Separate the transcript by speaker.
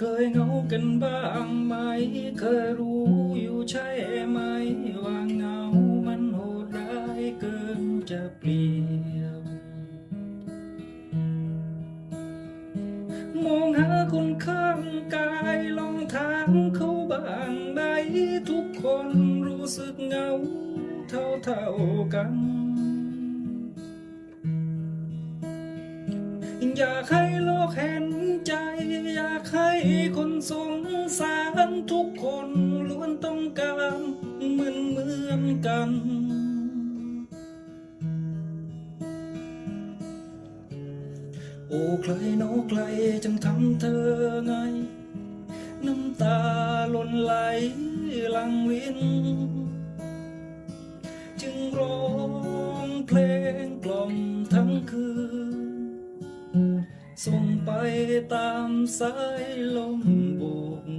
Speaker 1: เคยเหงากันบ้างไหม เคยรู้อยู่ใช่ไหม ว่าเหงามันโหดร้ายเกินจะเปรียบมองหาคนข้างกายลองถามเขาบ้างไหมทุกคนรู้สึกเหงาเท่าเท่ากันอยากให้โลกเห็น คนสงสารทุกคนล้วนต้องการเหมือนเหมือนกัน โอ้ใครนอใครจึงทำเธอไง น้ำตาหล่นไหลลังวิน จึงร้อง ส่งไปตามสายลมบุก